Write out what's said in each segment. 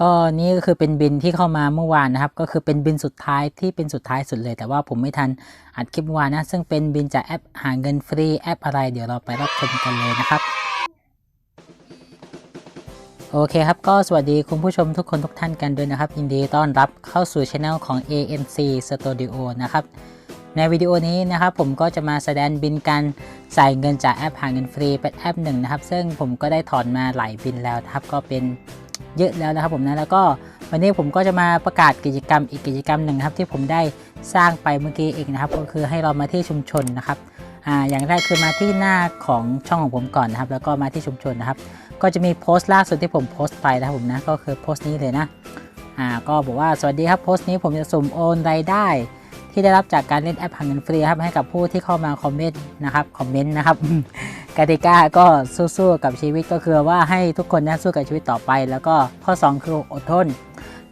ก็นี่ก็คือเป็นบินที่เข้ามาเมื่อวานนะครับ ก็คือเป็นบินสุดท้ายที่เป็นสุดท้ายสุดเลย แต่ว่าผมไม่ทันอัดคลิปเมื่อวานนะ ซึ่งเป็นบินจากแอปหาเงินฟรีแอปอะไร เดี๋ยวเราไปรับชมกันเลยนะครับโอเคครับ ก็สวัสดีคุณผู้ชมทุกคนทุกท่านกันด้วยนะครับ ยินดีต้อนรับเข้าสู่ช anel ของ ANC Studio นะครับ ในวิดีโอนี้นะครับผมก็จะมาแสดงบินการใส่เงินจากแอปหาเงินฟรีเป็นแอปหนึ่งนะครับ ซึ่งผมก็ได้ถอนมาหลายบินแล้วครับ ก็เป็น เยอะแล้วนะครับผมนะแล้วก็วันนี้ผมก็จะมาประกาศกิจกรรมอีกกิจกรรมหนึ่งนะครับ ที่ผมได้สร้างไปเมื่อกี้เองนะครับ ก็คือให้เรามาที่ชุมชนนะครับอ่าอย่างแรกคือมาที่หน้าของช่องของผมก่อนนะครับ แล้วก็มาที่ชุมชนนะครับ ก็จะมีโพสต์ล่าสุดที่ผมโพสต์ไปนะครับผมนะก็คือโพสต์นี้เลยนะอ่าก็บอกว่าสวัสดีครับโพสต์นี้ผมจะสุ่มโอนรายได้ ที่ได้รับจากการเล่นแอปหาเงินฟรีครับให้กับผู้ที่เข้ามาคอมเมนต์นะครับคอมเมนต์นะครับกติกาก็สู้ๆกับชีวิตก็คือว่าให้ทุกคนนะสู้กับชีวิตต่อไป แล้วก็ข้อ 2 คืออดทน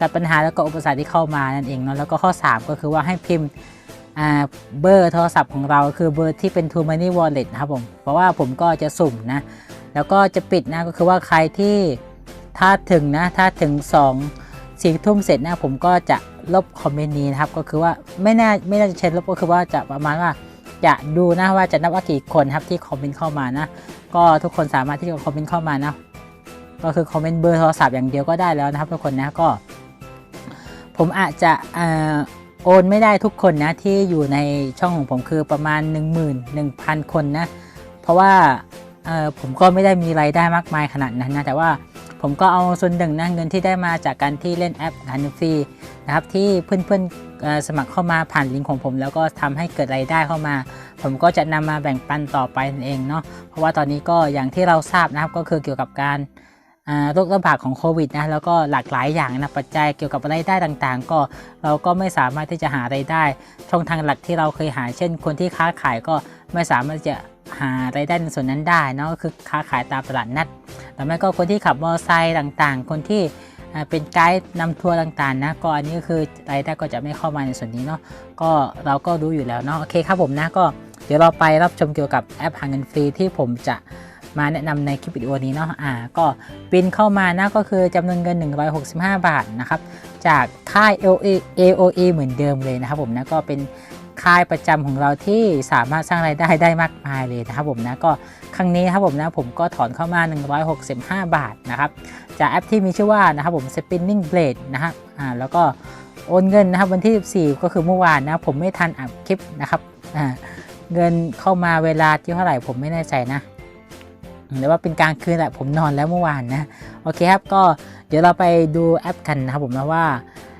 ตัดปัญหาแล้วก็อุปสรรคที่เข้ามานั่นเองเนาะแล้วก็ข้อ 3 ก็คือว่าให้พิมพ์เบอร์โทรศัพท์ของเราคือเบอร์ที่เป็น True Money Wallet นะครับผมเพราะว่าผมก็จะสุ่มนะแล้วก็จะปิดนะก็คือว่าใครที่ถ้าถึงนะถ้าถึง2สี่ทุ่มเสร็จนะผมก็จะ ลบคอมเมนต์นี้นะครับ ก็คือว่าไม่น่าไม่น่าจะเช็ดลบก็คือว่าจะประมาณว่าจะดูนะว่าจะนับว่ากี่คนครับที่คอมเมนต์เข้ามานะ ก็ทุกคนสามารถที่จะคอมเมนต์เข้ามานะ ก็คือคอมเมนต์เบอร์โทรศัพท์อย่างเดียวก็ได้แล้วนะครับ ทุกคนนะก็ ผมอาจจะอ่อโอนไม่ได้ทุกคนนะที่อยู่ในช่องของผมคือประมาณ 11,000 คนนะ เพราะว่าผมก็ไม่ได้มีรายได้มากมายขนาดนั้นนะแต่ว่า ผมก็เอาส่วนหนึ่งนะเงินที่ได้มาจากการที่เล่นแอปหาเงินฟรีนะครับที่เพื่อนๆสมัครเข้ามาผ่านลิงก์ของผม แล้วก็ทำให้เกิดรายได้เข้ามา ผมก็จะนำมาแบ่งปันต่อไปนั่นเองเนาะเพราะว่าตอนนี้ก็อย่างที่เราทราบนะครับก็คือเกี่ยวกับการโรคระบาดของโควิดนะแล้วก็หลากหลายอย่างนะปัจจัยเกี่ยวกับรายได้ต่างๆ ก็เราก็ไม่สามารถที่จะหารายได้ ช่องทางหลักที่เราเคยหา เช่น คนที่ค้าขายก็ไม่สามารถจะหารายได้ในส่วนนั้นได้นะก็คือค้าขายตามตลาดนัด หรือไม่ก็คนที่ขับมอเตอร์ไซค์ต่างๆ คนที่เป็นไกด์นำทัวร์ต่างๆนะก็อันนี้ก็คือรายได้ก็จะไม่เข้ามาในส่วนนี้เนาะก็เราก็รู้อยู่แล้วเนาะโอเคครับผมนะก็เดี๋ยวเราไปรับชมเกี่ยวกับแอปหาเงินฟรีที่ผมจะมาแนะนำในคลิปวิดีโอนี้เนาะอ่าก็บินเข้ามานะก็คือจำนวนเงิน 165 บาทนะครับจากค่าย LA AOE เหมือนเดิมเลยนะครับผมนะก็เป็น ค่ายประจำของเราที่สามารถสร้างรายได้ได้มากมายเลยนะครับผมนะก็ครั้งนี้นะครับผมนะผมก็ถอนเข้ามา 165 บาทนะครับจากแอปที่มีชื่อว่านะครับผม Spinning Blade นะครับอ่าแล้วก็โอนเงินนะครับวันที่ 14 ก็คือเมื่อวานนะผมไม่ทันอัดคลิปนะครับอ่าเงินเข้ามาเวลาที่เท่าไหร่ผมไม่แน่ใจนะหรือว่าเป็นกลางคืนแหละผมนอนแล้วเมื่อวานนะโอเคครับก็เดี๋ยวเราไปดูแอปกันนะครับผมนะว่า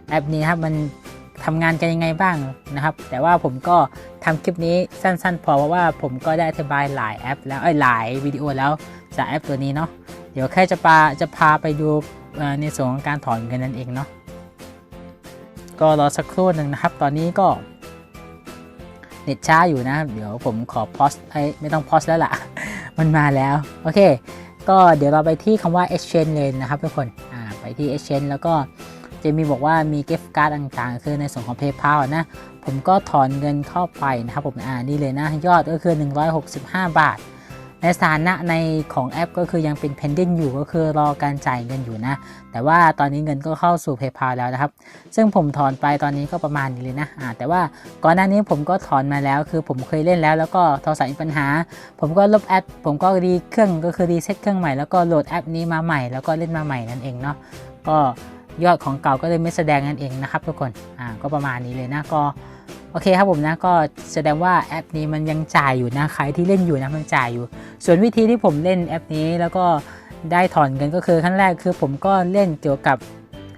แอปนี้ครับมัน ทำงานกันยังไงบ้างนะครับ แต่ว่าผมก็ทำคลิปนี้สั้นๆ พอเพราะว่าผมก็ได้อธิบายหลายแอป แล้วไอ้หลายวิดีโอแล้วจากแอปตัวนี้เนาะเดี๋ยวแค่จะพาจะพาไปดูในส่วนของการถอนเงินนั่นเองเนาะก็รอสักครู่หนึ่งนะครับ ตอนนี้ก็เน็ตช้าอยู่นะ เดี๋ยวผมขอพอสไอ้ไม่ต้องพอสแล้วล่ะ มันมาแล้ว โอเค ก็เดี๋ยวเราไปที่คำว่า exchange เลยนะครับทุกคน อ่า ไปที่ exchange แล้วก็ จะมีบอกว่ามีเกฟการ์ดต่างๆ คือในส่วนของ PayPal นะ ผมก็ถอนเงินเข้าไปนะครับผมอ่านี่เลยนะ ยอดก็คือ 165 บาท ในสถานะในของแอปก็คือยังเป็น pending อยู่ก็คือรอการจ่ายเงินอยู่นะ แต่ว่าตอนนี้เงินก็เข้าสู่ PayPal แล้วนะครับ ซึ่งผมถอนไปตอนนี้ก็ประมาณนี้เลยนะอ่าแต่ว่าก่อนหน้านี้ผมก็ถอนมาแล้ว คือผมเคยเล่นแล้ว แล้วก็โทรศัพท์มีปัญหา ผมก็ลบแอปผมก็รีเครื่องก็คือรีเซ็ตเครื่องใหม่แล้วก็โหลดแอปนี้มาใหม่แล้วก็เล่นมาใหม่นั่นเองเนาะก็ ยอดของเก่าก็เลยไม่แสดงนั่นเองนะครับทุกคนอ่าก็ประมาณนี้เลยนะก็โอเคครับผมนะก็แสดงว่าแอปนี้มันยังจ่ายอยู่นะใครที่เล่นอยู่นะมันจ่ายอยู่ ส่วนวิธีที่ผมเล่นแอปนี้แล้วก็ได้ถอนเงินก็คือขั้นแรกคือผมก็เล่นเกี่ยวกับ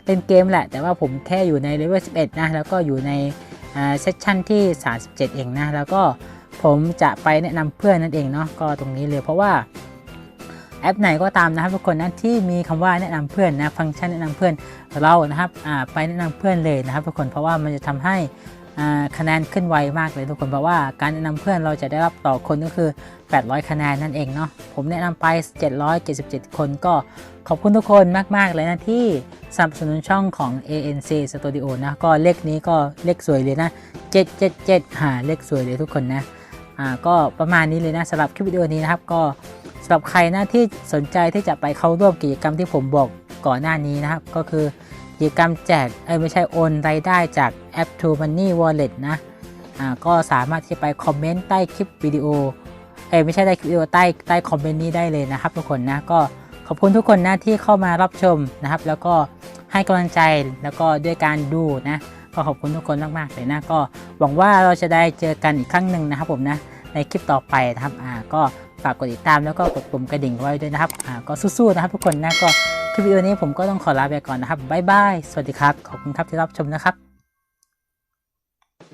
เล่นเกมแหละ แต่ว่าผมแค่อยู่ในเลเวล11 นะ แล้วก็อยู่ในเซสชั่นที่ 37 เองนะ แล้วก็ผมจะไปแนะนำเพื่อนนั่นเองเนาะก็ตรงนี้เลยเพราะว่า แอปไหนก็ตามนะครับทุกคนนะที่มีคำว่าแนะนำเพื่อนนะฟังก์ชันแนะนำเพื่อนเรานะครับอ่าไปแนะนำเพื่อนเลยนะครับทุกคนเพราะว่ามันจะทำให้อ่าคะแนนขึ้นไวมากเลยทุกคนเพราะว่าการแนะนำเพื่อนเราจะได้รับต่อคนก็คือ 800 คะแนนนั่นเองเนาะผมแนะนำไป 777 คนก็ขอบคุณทุกคนมาก ๆ เลยนะที่สนับสนุนช่องของ ANC Studio นะก็เลขนี้ก็เลขสวยเลยนะ 777หาเลขสวยเลยทุกคนนะอ่าก็ประมาณนี้เลยนะสำหรับคลิปวิดีโอนี้นะครับก็ำหรับใครนะที่สนใจที่จะไปเข้าร่วมกิจกรรมที่ผมบอกก่อนหน้านี้นะครับ ก็คือกิจกรรมแจกเอ้ไม่ใช่โอนรายได้จากแอป True Money Wallet นะอ่าก็สามารถที่จะไปคอมเมนต์ใต้คลิปวิดีโอเอ้ไม่ใช่ใต้คลิปวิดีโอใต้ใต้คอมเมนต์นี้ได้เลยนะครับทุกคนนะก็ขอบคุณทุกคนนะที่เข้ามารับชมนะครับ แล้วก็ให้กำลังใจแล้วก็ด้วยการดูนะก็ขอบคุณทุกคนมากๆเลยนะก็หวังว่าเราจะได้เจอกันอีกครั้งหนึ่งนะครับผมนะในคลิปต่อไปนะครับอ่าก็ ฝากกดติดตามแล้วก็กดปุ่มกระดิ่งไว้ด้วยนะครับอ่าก็สู้ๆนะครับทุกคนนะก็คลิปวิดีโอนี้ผมก็ต้องขอลาไปก่อนนะครับบ๊ายบายสวัสดีครับ ขอบคุณครับที่รับชมนะครับ